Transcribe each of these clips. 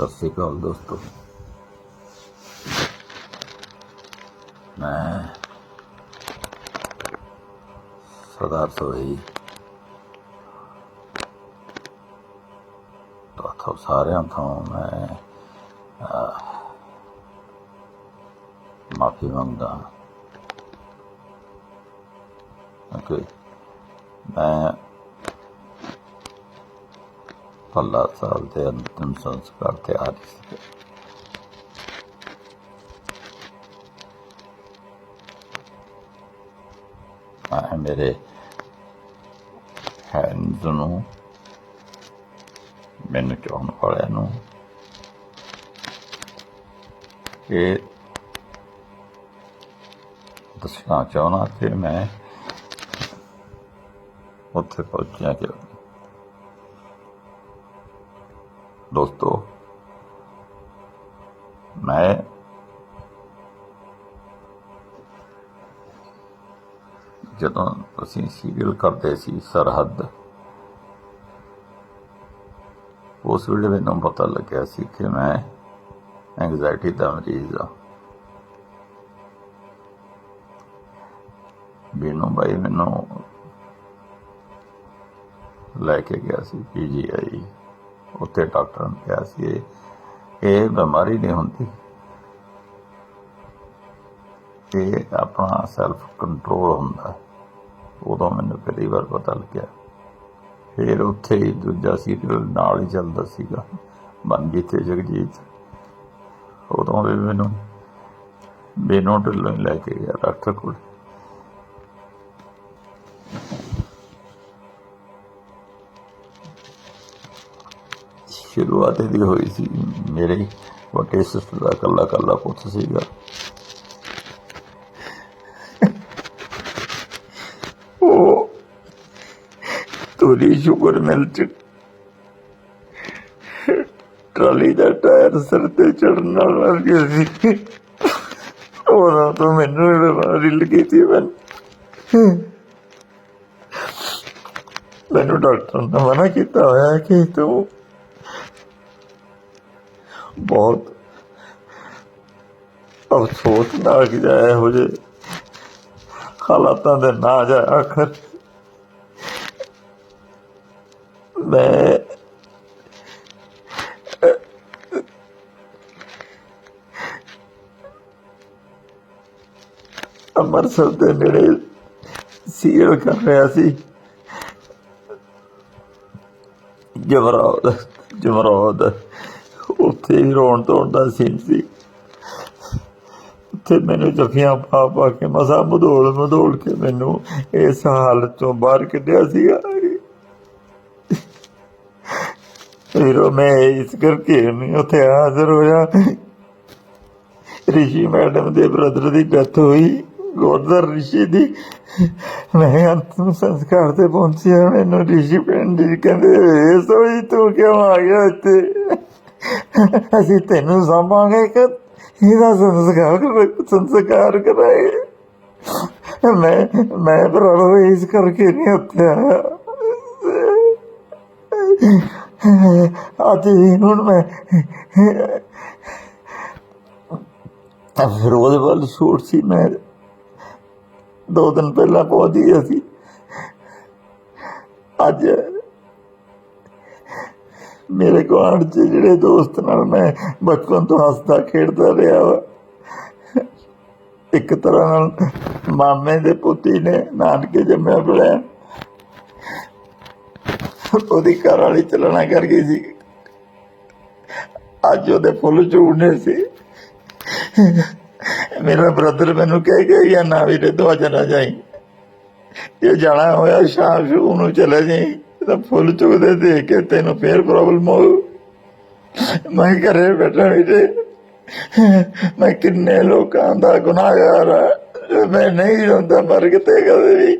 ਸਤਿ ਸ੍ਰੀ ਅਕਾਲ ਦੋਸਤੋ। ਮੈਂ ਸਰਦਾਰ ਸੋਈ ਤੋਂ ਸਾਰਿਆਂ ਤੋਂ ਮੈਂ ਮਾਫੀ ਮੰਗਦਾ ਹਾਂ। ਮੈਂ ਪੱਲਾ ਸਾਹਿਬ ਦੇ ਅੰਤਿਮ ਸੰਸਕਾਰ ਤੇ ਆ ਰਹੀ ਸੀ। ਮੈਂ ਮੇਰੇ ਹੈਂਡ ਨੂੰ, ਮੈਨੂੰ ਚੋਣ ਵਾਲਿਆਂ ਨੂੰ। ਇਹ ਦੱਸਣਾ ਚਾਹਣਾ ਕਿ ਮੈਂ ਉੱਥੇ ਪਹੁੰਚਿਆ ਕਿ ਦੋਸਤੋ, ਮੈਂ ਜਦੋਂ ਅਸੀਂ ਸੀਰੀਅਲ ਕਰਦੇ ਸੀ ਸਰਹੱਦ, ਉਸ ਵੇਲੇ ਮੈਨੂੰ ਪਤਾ ਲੱਗਿਆ ਸੀ ਕਿ ਮੈਂ ਐਂਗਜ਼ਾਇਟੀ ਦਾ ਮਰੀਜ਼ ਆ ਬੀਨੂ ਬਾਈ ਮੈਨੂੰ ਲੈ ਕੇ ਗਿਆ ਸੀ ਪੀਜੀਆਈ ਉੱਥੇ ਡਾਕਟਰ ਨੇ ਕਿਹਾ ਸੀ, ਇਹ- ਬਿਮਾਰੀ ਨਹੀਂ ਹੁੰਦੀ। ਇਹ ਆਪਣਾ ਸੈਲਫ ਕੰਟਰੋਲ ਹੁੰਦਾ। ਉਦੋਂ ਮੈਨੂੰ ਪਹਿਲੀ ਵਾਰ ਪਤਾ ਲੱਗਿਆ। ਫਿਰ ਉੱਥੇ ਹੀ ਦੂਜਾ ਸੀਰੀਅਲ ਨਾਲ ਹੀ ਚੱਲਦਾ ਸੀਗਾ ਮਨਜੀਤ ਤੇ ਜਗਜੀਤ। ਉਦੋਂ ਵੀ ਮੈਨੂੰ ਬੇਨੋ ਢਿੱਲੋਂ ਹੀ ਲੈ ਕੇ ਗਿਆ ਡਾਕਟਰ ਕੋਲ। ਸ਼ੁਰੂਆਤ ਇਹਦੀ ਹੋਈ ਸੀ। ਮੇਰੇ ਵੱਡੇ ਸਿਸਟਰ ਦਾ ਕੱਲਾ ਕੱਲਾ ਪੁੱਤ ਸੀਗਾ। ਉਹ ਤੋਰੀ ਸ਼ੂਗਰ ਮਿਲ ਚ ਟਰਾਲੀ ਦਾ ਟਾਇਰ ਸਿਰ ਤੇ ਚੜਨ ਨਾਲ ਮਰ ਗਿਆ ਸੀ। ਉਹਨਾਂ ਤੋਂ ਮੈਨੂੰ ਇਹ ਬਿਮਾਰੀ ਲੱਗੀ ਸੀ ਮੈਨੂੰ ਮੈਨੂੰ ਡਾਕਟਰ ਨੇ ਮਨਾ ਕੀਤਾ ਹੋਇਆ ਕਿ ਤੂੰ ਬਹੁਤ ਅਫਸੋਸ ਨਾਲ ਕਿ ਜਾਇਆ ਹੋ ਜੇ ਹਾਲਾਤਾਂ ਦੇ ਨਾ ਜਾ ਆਖਰ ਮੈਂ ਅੰਮ੍ਰਿਤਸਰ ਦੇ ਨੇੜੇ ਸੀਲ ਕਰ ਰਿਹਾ ਸੀ। ਜਮਰੌਦ ਜਮਰੌਦ। ਉੱਥੇ ਹੀ ਰੋਣ ਧੋਣ ਦਾ ਸੀਨ ਸੀ। ਉੱਥੇ ਮੈਨੂੰ ਜਫੀਆਂ ਪਾ ਪਾ ਕੇ ਮਸਾ ਮਧੋਲ ਮਧੋਲ ਕੇ ਮੈਨੂੰ ਇਸ ਹਾਲਤ ਤੋਂ ਬਾਹਰ ਕੱਢਿਆ ਸੀਗਾ। ਫਿਰ ਮੈਂ ਇਸ ਕਰਕੇ ਨਹੀਂ ਉੱਥੇ ਹਾਜ਼ਰ ਹੋਇਆ। ਰਿਸ਼ੀ ਮੈਡਮ ਦੇ ਬ੍ਰਦਰ ਦੀ ਡੈਥ ਹੋਈ। ਗੋਦਰ ਰਿਸ਼ੀ ਦੀ ਮੈਂ ਅੰਤਮ ਸੰਸਕਾਰ ਤੇ ਪਹੁੰਚਿਆ। ਮੈਨੂੰ ਰਿਸ਼ੀ ਪਿੰਡ ਜੀ ਕਹਿੰਦੇ ਇਹ ਸੋਈ ਤੂੰ ਕਿਉਂ ਆ ਗਿਆ ਇੱਥੇ? ਅਸੀਂ ਤੈਨੂੰ ਸਾਂਭਾਂਗੇ ਕਿ ਇਹਦਾ ਸੰਸਕਾਰ ਸੰਸਕਾਰ ਕਰਾਏ। ਮੈਂ ਮੈਂ ਭਰਾਵਾ ਇਸ ਕਰਕੇ ਨਹੀਂ ਉੱਥੇ ਆਇਆ ਅੱਜ ਹੁਣ ਮੈਂ ਫਿਰੋਜ਼ ਵੱਲ ਸ਼ੂਟ ਸੀ ਮੈਂ। ਦੋ ਦਿਨ ਪਹਿਲਾਂ ਪਹੁੰਚ ਗਿਆ ਸੀ। ਅੱਜ ਮੇਰੇ ਗੁਆਂਢ 'ਚ ਜਿਹੜੇ ਦੋਸਤ ਨਾਲ ਮੈਂ ਬਚਪਨ ਤੋਂ ਹੱਸਦਾ ਖੇਡਦਾ ਰਿਹਾ ਵਾ। ਇੱਕ ਤਰ੍ਹਾਂ ਨਾਲ ਮਾਮੇ ਦੇ ਪੁੱਤੀ ਨੇ ਨਾਨਕੇ ਜੰਮਿਆ ਪੜਿਆ ਉਹਦੀ ਘਰ ਵਾਲੀ ਚਲਣਾ ਕਰ ਗਈ ਸੀ। ਅੱਜ ਉਹਦੇ ਫੁੱਲ ਝੂੜਨੇ ਸੀ। ਮੇਰਾ ਬ੍ਰਦਰ ਮੈਨੂੰ ਕਹਿ ਕੇ ਗਿਆ, ਨਾ ਵੀਰੇ ਤੂੰ ਅੱਜ ਨਾ ਜਾਈ। ਇਹ ਜਾਣਾ ਹੋਇਆ, ਸ਼ਾਮ ਸ਼ੂ ਨੂੰ ਚਲੇ ਜਾਈ। ਤਾਂ ਫੁੱਲ ਚੁਗਦੇ ਦੇਖ ਕੇ ਤੈਨੂੰ ਫੇਰ ਪ੍ਰੋਬਲਮ ਹੋ ਮੈਂ ਘਰੇ ਬੈਠਾ ਵੀਰੇ ਮੈਂ ਕਿੰਨੇ ਲੋਕਾਂ ਦਾ ਗੁਨਾਹਗਾਰ ਆ। ਮੈਂ ਨਹੀਂ ਰੋਂਦਾ ਮਰ ਕਿਤੇ ਕਦੇ ਵੀ।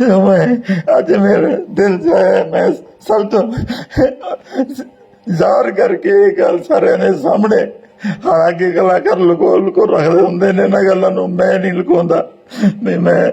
ਮੈਂ ਅੱਜ ਮੇਰੇ ਦਿਲ 'ਚ ਮੈਂ ਸਭ ਤੋਂ ਜ਼ਾਹਰ ਕਰਕੇ ਇਹ ਗੱਲ ਸਾਰਿਆਂ ਦੇ ਸਾਹਮਣੇ ਹਾਲਾਂਕਿ ਕਲਾਕਾਰ ਲੁਕੋ ਲੁਕੋ ਰੱਖਦੇ ਹੁੰਦੇ ਨੇ ਨਾ ਗੱਲਾਂ ਨੂੰ, ਮੈਂ ਨਹੀਂ ਲੁਕਾਉਂਦਾ। ਵੀ ਮੈਂ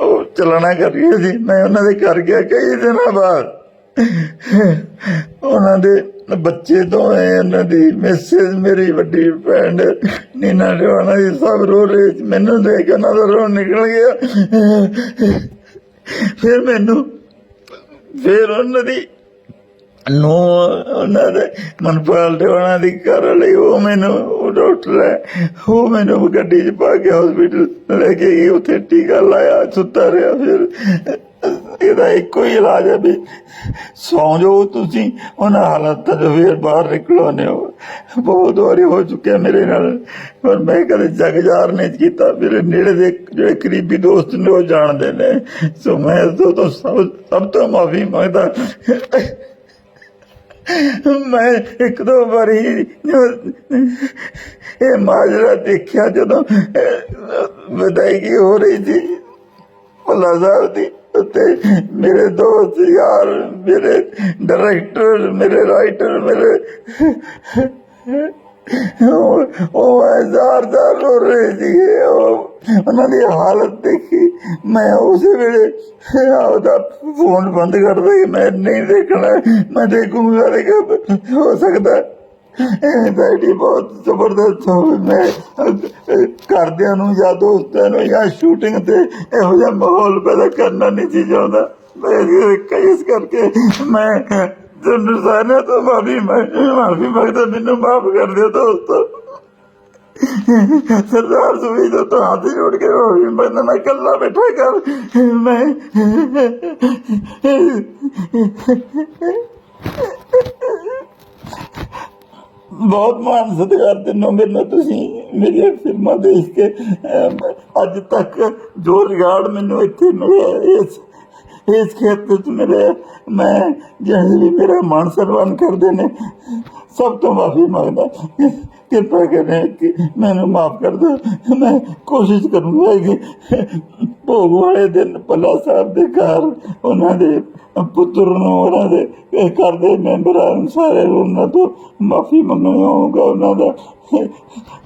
ਉਹ ਚਲਣਾ ਕਰ ਗਏ ਸੀ ਮੈਂ ਉਹਨਾਂ ਦੇ ਘਰ ਗਿਆ ਕਈ ਦਿਨਾਂ ਬਾਅਦ। ਉਹਨਾਂ ਦੇ ਬੱਚੇ ਤੋਂ ਹੈ ਉਹਨਾਂ ਦੀ ਮੈਸੇਜ ਮੇਰੀ ਵੱਡੀ ਭੈਣ, ਨੀਨਾ ਟਵਾਣਾ ਜੀ ਸਭ ਰੋ ਰਹੇ ਸੀ। ਮੈਨੂੰ ਦੇਖ ਕੇ ਉਹਨਾਂ ਦਾ ਰੋ ਨਿਕਲ ਗਿਆ। ਫਿਰ ਮੈਨੂੰ, ਫਿਰ ਉਹਨਾਂ ਦੀ ਨੂੰ ਉਹਨਾਂ ਦੇ ਮਨਪਾਲ ਟਵਾਣਾ ਦੀ ਘਰ ਵਾਲੀ ਉਹ ਮੈਨੂੰ ਉਹ ਡਾਕਟਰ ਹੈ ਉਹ ਮੈਨੂੰ ਗੱਡੀ 'ਚ ਪਾ ਕੇ ਹਸਪੀਟਲ ਲੈ ਕੇ ਗਈ ਉੱਥੇ ਟੀਕਾ ਲਾਇਆ, ਸੁੱਤਾ ਰਿਹਾ। ਫਿਰ ਇਹਦਾ ਇੱਕੋ ਹੀ ਇਲਾਜ ਹੈ ਵੀ ਸੌਂ ਜਾਓ ਤੁਸੀਂ, ਉਹਨਾਂ ਹਾਲਾਤਾਂ ਤੋਂ ਫਿਰ ਬਾਹਰ ਨਿਕਲੋ ਨੇ ਬਹੁਤ ਵਾਰੀ ਹੋ ਚੁੱਕਿਆ ਮੇਰੇ ਨਾਲ। ਪਰ ਮੈਂ ਕਦੇ ਜਗਜਾਰ ਨਹੀਂ ਕੀਤਾ। ਮੇਰੇ ਨੇੜੇ ਦੇ ਜਿਹੜੇ ਕਰੀਬੀ ਦੋਸਤ ਨੇ, ਉਹ ਜਾਣਦੇ ਨੇ। ਸੋ ਮੈਂ ਇਸ ਤੋਂ ਸਭ ਸਭ ਤੋਂ ਮਾਫੀ ਮੰਗਦਾ। ਮੈਂ ਇੱਕ ਦੋ ਵਾਰੀ ਇਹ ਮਾਜਰਾ ਦੇਖਿਆ ਜਦੋਂ ਵਿਦਾਇਗੀ ਹੋ ਰਹੀ ਸੀ। ਭੱਲਾ ਸਾਹਿਬ ਦੀ ਉੱਤੇ ਮੇਰੇ ਦੋਸਤ ਯਾਰ, ਮੇਰੇ ਡਾਇਰੈਕਟਰ, ਮੇਰੇ ਰਾਈਟਰ, ਮੇਰੇ ਉਹ ਹਜ਼ਾਰ ਦਾ ਰੋ ਰਹੇ ਸੀ ਉਹਨਾਂ ਦੀ ਹਾਲਤ ਦੇਖੀ। ਮੈਂ ਉਸੇ ਵੇਲੇ ਆਪਦਾ ਫੋਨ ਬੰਦ ਕਰ ਦੇ ਮੈਂ ਨਹੀਂ ਦੇਖਣਾ ਮੈਂ ਦੇਖੂੰਗਾ ਲੇਕਿਨ ਹੋ ਸਕਦਾ ਐਂਜ਼ਾਈਟੀ ਬਹੁਤ ਜ਼ਬਰਦਸਤ ਹੋਵੇ ਮੈਂ ਅਹ, ਘਰਦਿਆਂ ਨੂੰ ਜਾਂ ਦੋਸਤਾਂ ਨੂੰ ਜਾਂ ਸ਼ੂਟਿੰਗ ਤੇ ਇਹੋ ਜਿਹਾ ਮਾਹੌਲ ਪੈਦਾ ਕਰਨਾ ਨਹੀਂ ਸੀ ਚਾਹੁੰਦਾ। ਮੈਂ ਇਸ ਕਰਕੇ ਮੈਂ ਤੁਹਾਨੂੰ ਸਾਰਿਆਂ ਤੋਂ ਮਾਫੀ ਮਾਫੀ ਮੰਗਦਾ, ਮੈਨੂੰ ਮਾਫ ਕਰ ਦਿਓ ਦੋਸਤੋ। ਸਰਦਾਰ ਸੁਵੀ ਦਾ ਹੱਥ ਜੋੜ ਕੇ ਮਾਫੀ ਮੰਗਦਾ, ਮੈਂ ਇਕੱਲਾ ਬੈਠਾ ਕਰ ਮੈਂ ਬਹੁਤ ਮਾਣ ਸਤਿਕਾਰ ਦਿੰਨੋ ਮੇਰੇ ਨਾਲ ਤੁਸੀਂ, ਮੇਰੀਆਂ ਫਿਲਮਾਂ ਦੇਖ ਕੇ। ਅੱਜ ਤੱਕ ਜੋ ਰਿਗਾਰਡ ਮੈਨੂੰ ਇੱਥੇ ਮਿਲਿਆ ਇਸ ਇਸ ਖੇਤਰ ਚ ਮੇਰੇ, ਮੈਂ ਜਿਹੜੇ ਵੀ ਮੇਰਾ ਮਾਣ ਸਨਮਾਨ ਕਰਦੇ ਨੇ, ਸਭ ਤੋਂ ਮਾਫੀ ਮੰਗਦਾ। ਕਿਰਪਾ ਕਰੇ ਕਿ ਮੈਨੂੰ ਮਾਫ ਕਰ ਦਿਓ। ਮੈਂ ਕੋਸ਼ਿਸ਼ ਕਰੂੰਗਾ ਕਿ ਭੋਗ ਵਾਲੇ ਦਿਨ ਪੱਲਾ ਸਾਹਿਬ ਦੇ ਘਰ, ਉਹਨਾਂ ਦੇ ਪੁੱਤਰ ਨੂੰ ਉਹਨਾਂ ਦੇ ਘਰ ਦੇ ਮੈਂਬਰਾਂ ਨੂੰ ਸਾਰੇ ਉਹਨਾਂ ਤੋਂ ਮਾਫੀ ਮੰਗਣਾ ਹੋਊਗਾ, ਉਹਨਾਂ ਦਾ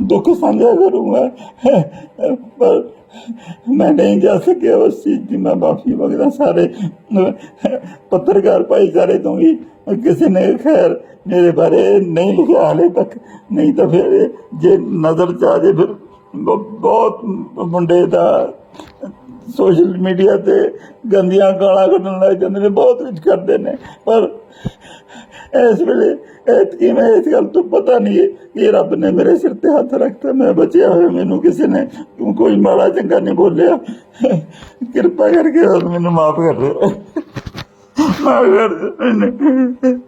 ਦੁੱਖ ਸਾਂਝਾ ਕਰੂੰਗਾ। ਪਰ ਮੈਂ ਨਹੀਂ ਜਾ ਸਕਿਆ ਉਸ ਚੀਜ਼ ਦੀ, ਮੈਂ ਮਾਫੀ ਮੰਗਦਾ ਸਾਰੇ, ਪੱਤਰਕਾਰ ਭਾਈਚਾਰੇ ਤੋਂ ਵੀ, ਕਿਸੇ ਨੇ ਖੈਰ ਮੇਰੇ ਬਾਰੇ ਨਹੀਂ ਲਿਖਿਆ ਹਾਲੇ ਤੱਕ, ਨਹੀਂ ਤਾਂ ਫਿਰ ਜੇ ਨਜ਼ਰ ਚ ਆ ਜੇ ਫਿਰ ਬਹੁਤ ਮੁੰਡੇ ਦਾ ਸੋਸ਼ਲ ਮੀਡੀਆ ਤੇ ਗੰਦੀਆਂ ਗਾਲਾਂ ਕੱਢਣ ਲੱਗ ਜਾਂਦੇ ਨੇ, ਬਹੁਤ ਕੁਝ ਕਰਦੇ ਨੇ, ਪਰ ਇਸ ਵੇਲੇ ਐਤਕੀ ਮੈਂ ਇਸ ਗੱਲ ਤੋਂ ਪਤਾ ਨਹੀਂ ਹੈ ਕਿ ਰੱਬ ਨੇ ਮੇਰੇ ਸਿਰ ਤੇ ਹੱਥ ਰੱਖਤਾ, ਮੈਂ ਬਚਿਆ ਹੋਇਆ ਮੈਨੂੰ ਕਿਸੇ ਨੇ ਕੋਈ ਮਾੜਾ ਚੰਗਾ ਨਹੀਂ ਬੋਲਿਆ। ਕਿਰਪਾ ਕਰਕੇ ਮੈਨੂੰ ਮਾਫ ਕਰ ਦਿਓ। ਮਾਫ ਕਰ ਦਿਓ।